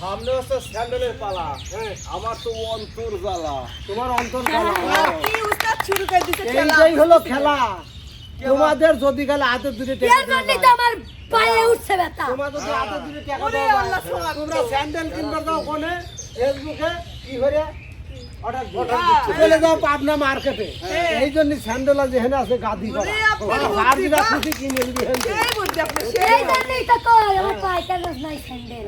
সামনে হচ্ছে স্যান্ডেলের পালা। হ্যাঁ আমার তো অন্তর জ্বালা। তোমার অন্তর হ্যাঁ, কি উস্তাদ শুরু করে দিছে এইটাই হলো খেলা। তোমাদের যদি গেলে হাতে দূরে টেকা তো আমার পায়ে উঠছে ব্যথা। তোমাদের যদি হাতে দূরে টাকা ওরে দেওয়া আল্লাহ হয়, সোহাগ। তোমরা স্যান্ডেল কিনবে দাও কোনে ফেসবুকে কি করে অর্ডার Order দিচ্ছে। দিচ্ছে। চলে যাও পাবনা মার্কেটে। এই জন্য স্যান্ডেল যেখানে আছে গাদি করা। আর যেটা খুশি কিনে নিবি। সেই জন্যই তো কই আমার নাই স্যান্ডেল।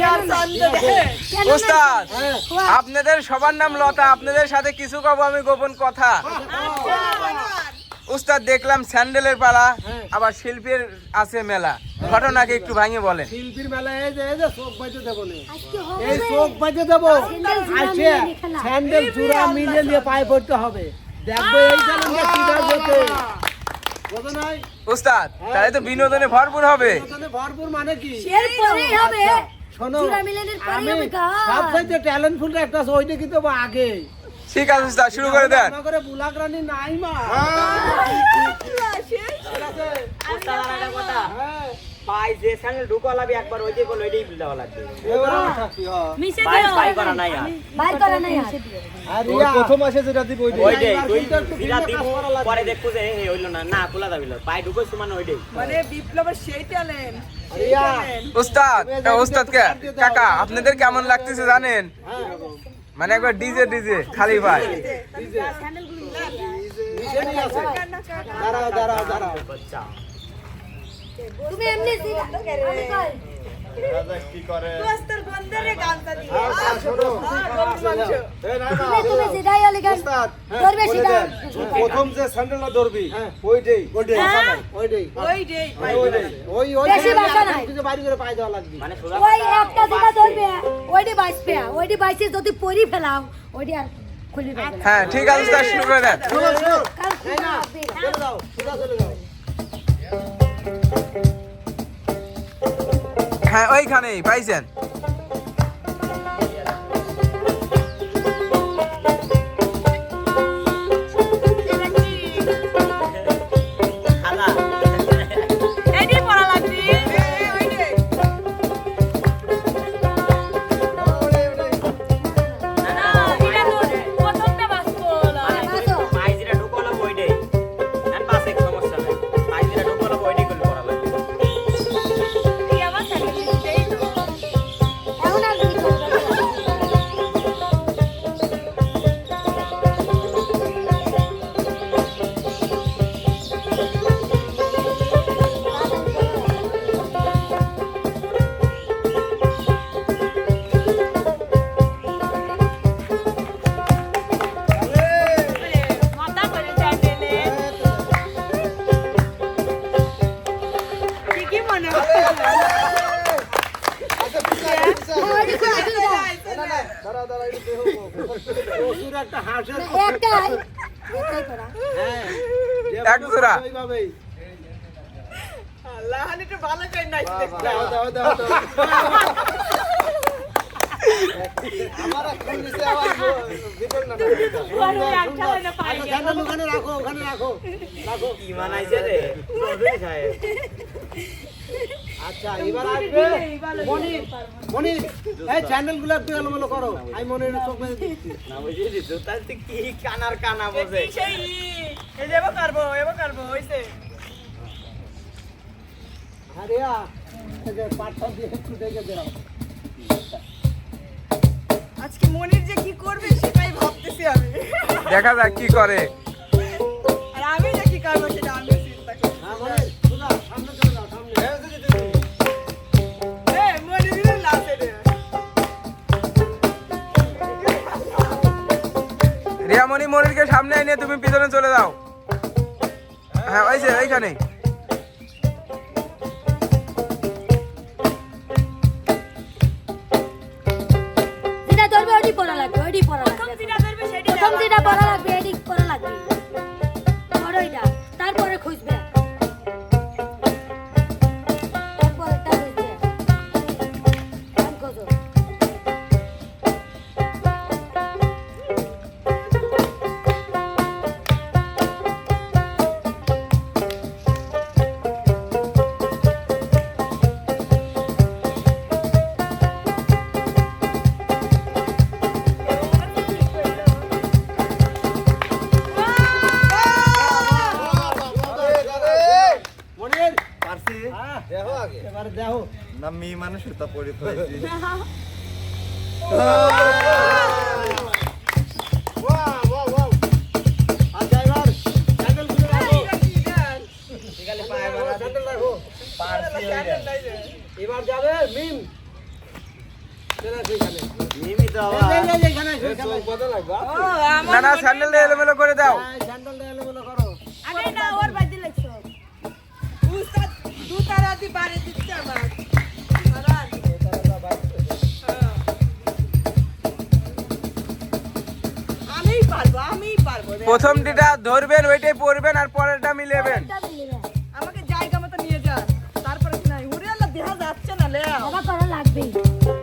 নাই উস্তাদ হ্যাঁ। আপনাদের সবার নাম লতা আপনাদের সাথে কিছু কব আমি গোপন কথা। উস্তাদ দেখলাম স্যান্ডেলের পালা হ্যাঁ। আবার শিল্পের আছে মেলা। ঘটনাকে একটু ভাঙে বলেন। শিল্পীর মেলা এই যে এই যে চোখ বাজে দেবো। এই চোখ। স্যান্ডেল নিয়ে পায়ে পড়তে হবে। দেখব এই কি যেতে বোঝো নাই? উস্তাদ তাহলে তো বিনোদনে ভরপুর হবে। ভরপুর মানে কি? এরপরেই হবে। শোনো আমি সবচাইতে ট্যালেন্টফুল একটা আছে ওইটা কিন্তু আগে। ঠিক আছে উস্তাদ শুরু করে দেন। করে বুলাক রানী নাই মা। হ্যাঁ। পাই যে স্যান্ডেল ঢুকা লাগবে একবার ওই দেওয়া লাগবে। হ্যাঁ। মিশে পাই দিও। পাই করা নাই আর। বাইর করা নাই আর। রিয়া, মাসে যেটা দিব তুই কিন্তু একটু ফিরা ভিন্ন দিব। পরে দেখব যে হইল না। না খোলা যাবিল পাই ঢুকো সমান ওইটাই। মানে বিপ্লবের সেই ট্যালেন্ট। উস্তাদ উস্তাদ কে? কাকা আপনাদের কেমন লাগতেছে জানেন? মানে একবার ডিজে ডিজে খালি ভাই। আসে। দাঁড়াও দাঁড়াও দাঁড়াও। বাচ্চা। তুমি এমনি প্রথম যে স্যান্ডেলটা ধরবি হ্যাঁ। ওইটাই? ওইটাই ওই ওই ওই মানে ওই যদি পরি ফেলাও ওইটি আর খুলি হ্যাঁ ঠিক আছে শুরু করে দেন। হ্যাঁ ওইখানেই পাইছেন? একটু দেখো। প্রচুর একটা হাঁসের একটাই একটাই করা হ্যাঁ, এক জোড়া। ওইভাবেই। আল্লাহ হানি ভালো করে নাই দাও, দাও, দাও, আচ্ছা, স্যান্ডেল ওখানে রাখো ওখানে রাখো রাখো। কি মানাইছে রে? চৌধুরী সাহেব। আচ্ছা এবার আসবে মনির মনির এই চ্যানেলগুলো একটু এলোমেলো করো। আমি মনির চোখ মেরে দিচ্ছি। না বুঝে দিছো কি কানার কানা বোঝে সেই এই যে এবার করব এবার করব হইছে। আরে আ, পাটটা দিয়ে আজকে মনির যে কি করবে সেটাই ভাবতেছি আমি। দেখা যাক কি করে। আর আমি যে কি করব সেটা আমি চিন্তা হ্যাঁ মনির সোজা, সামনে চলে যাও সামনে। এই মনিরের লাসে রে রিয়ামণি মনিরকে সামনে এনে তুমি পিছনে চলে যাও। হ্যাঁ ওই যে ওইখানে প্রথম যেটা না আমার না স্যান্ডেল দিয়ে এলোমেলো করে দাও স্যান্ডেলটা এলোমেলো করো আগে না ওর বাড়িতে লাগছো। উস্তাদ দু তারাতি বাড়ি দিচ্ছে আমার। আমিই পারব। প্রথম যেটা ধরবেন ওইটাই পড়বেন আর পরেরটা মিলেবেন। আমাকে জায়গা মতো নিয়ে যান তারপরে কি নাই? উড়ে আল্লাহ দেহা যাচ্ছে না লে দাদা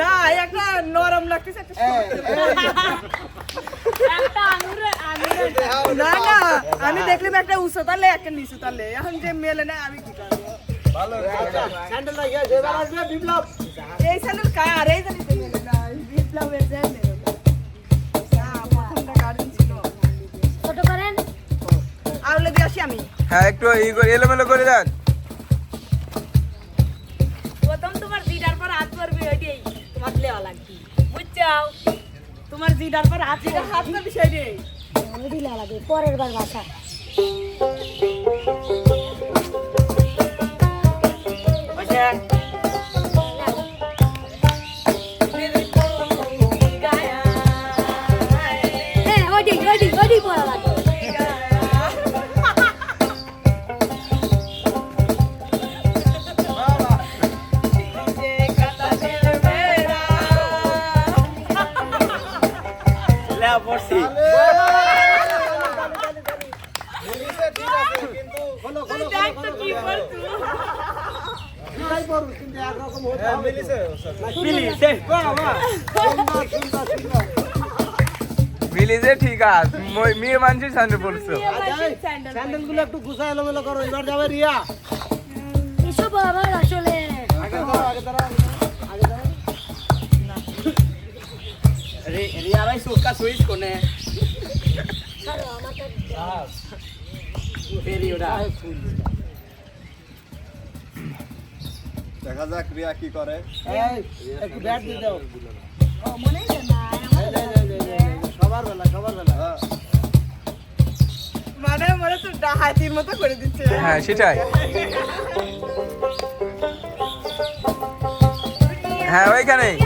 না একটা নরম লাগতেছে না না আমি দেখলাম একটা উঁচু তালে একটা নিচু তালে। এখন যে মেলে না আমি কি করব? আচ্ছা, এই স্যান্ডেল কার? এই জানি বিপ্লবের স্যান্ডেল ছোট করেন। আউলে দিয়ে আসি আমি। হ্যাঁ একটু ই করে এলোমেলো করে দেন। তোমার লেওয়া লাগবে বুঝছাও? তোমার জিডার পর হাত এটা হাত না বিষয় রে আমি দিলে লাগে পরের বার বাসা। বসে হ্যাঁ মিলিছে। মিলিজে ঠিক আছে। মই- মেয়ে মানুষের স্যান্ডেল পড়ছো স্যান্ডেলগুলো একটু গুছা এলোমেলো করো এবার যাবে রিয়া। এসব আসলে। আগে দাঁড়াও আগে দাঁড়াও দেখা যাক রিয়া কি করে। একটু ব্যাট দিয়ে দাও। মনে হয় সবার বেলা সবার বেলা। মানে মনে তো ডাহাতির মতো করে দিচ্ছে। হ্যাঁ সেটাই। হ্যাঁ ওইখানেই।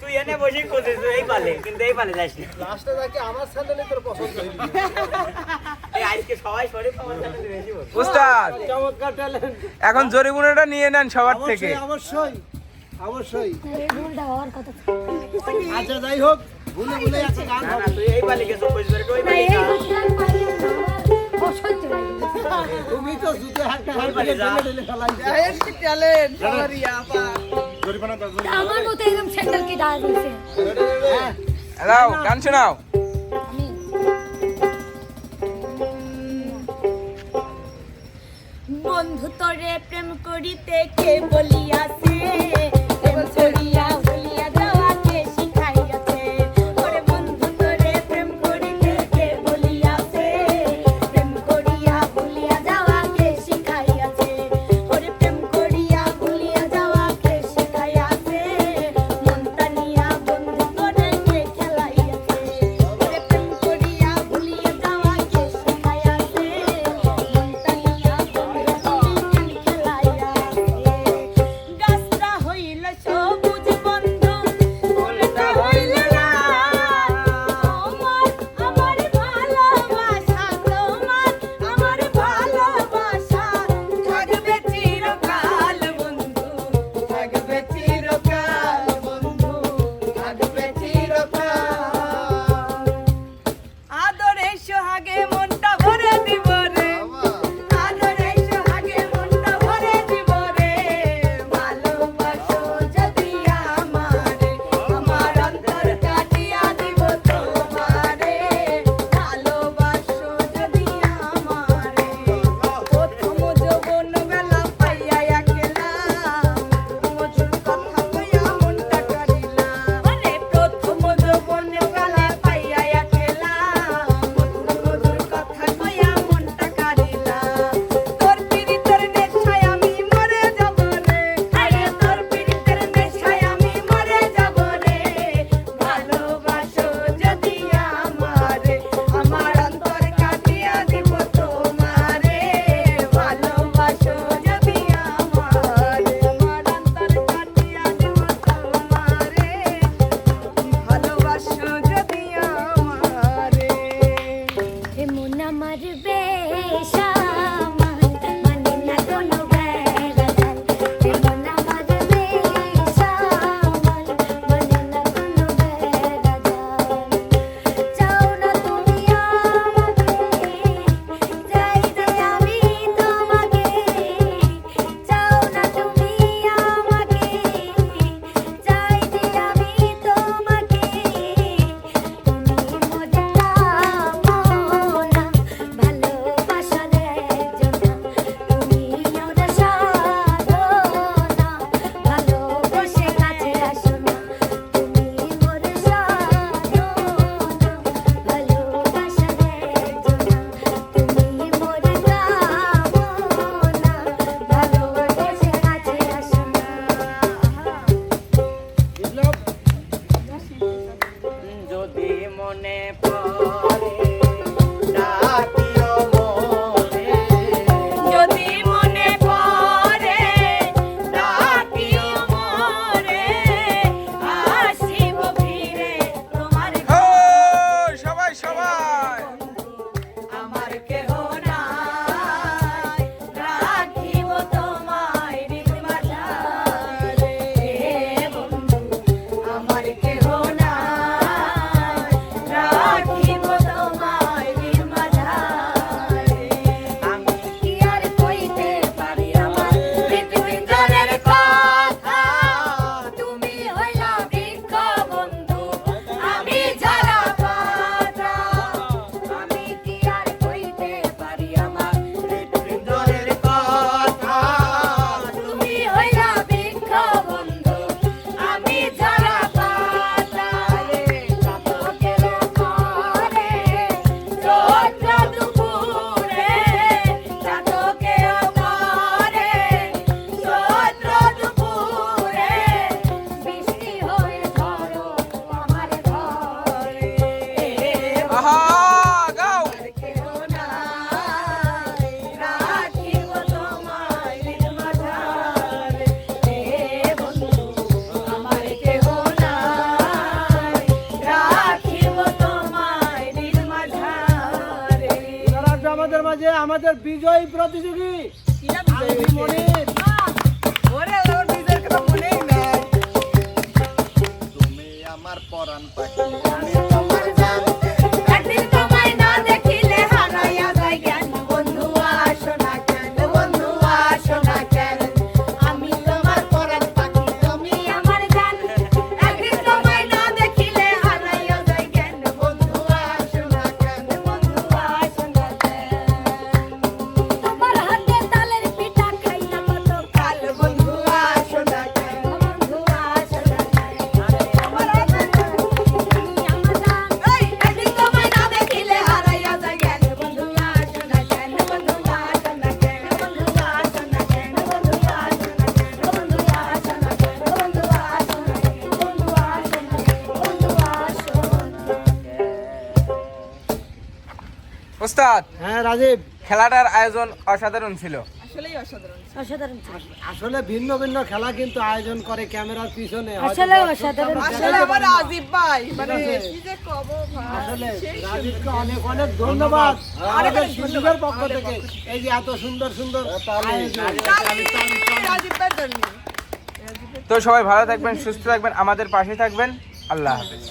তুই এনে বসে খুঁজিস এই পালে কিন্তু এই পালে যাস না। লাস্টে যাকে আমার স্যান্ডেলে তোর পছন্দ হইল আজকে সবাই শরীর পাওয়ার জন্য বেশি উস্তাদ চমৎকার ট্যালেন্ট এখন নিয়ে নেন সবার থেকে। অবশ্যই অবশ্যই। অবশ্যই ভুলটা হওয়ার কথা। আচ্ছা যাই হোক ভুলে ভুলে গান হবে। তুই এই পালে গেছো ওই পালে। তুমি তো জুতে ট্যালেন্ট সবারই আপা আমার মতো এরকম স্যান্ডেল ডাল দিছে হ্যাঁ, দাও গান শোনাও বন্ধু তোরে প্রেম করিতে কে বলিয়াছে? প্রেম করিয়া আমাদের বিজয়ী প্রতিযোগী। মনির আমার পরাণ পাখি ওস্তাদ হ্যাঁ রাজীব। খেলাটার আয়োজন অসাধারণ ছিল। আসলেই অসাধারণ অসাধারণ আসলে ভিন্ন ভিন্ন খেলা কিন্তু আয়োজন করে ক্যামেরার পিছনে। আসলে অসাধারণ আসলে আমার রাজীব ভাই মানে কি যে কব ভাই আসলে রাজীবকে অনেক অনেক ধন্যবাদ। আমাদের পক্ষ থেকে এই যে এত সুন্দর সুন্দর রাজীব ভাই তো সবাই ভালো থাকবেন সুস্থ থাকবেন। আমাদের পাশে থাকবেন। আল্লাহ হাফেজ।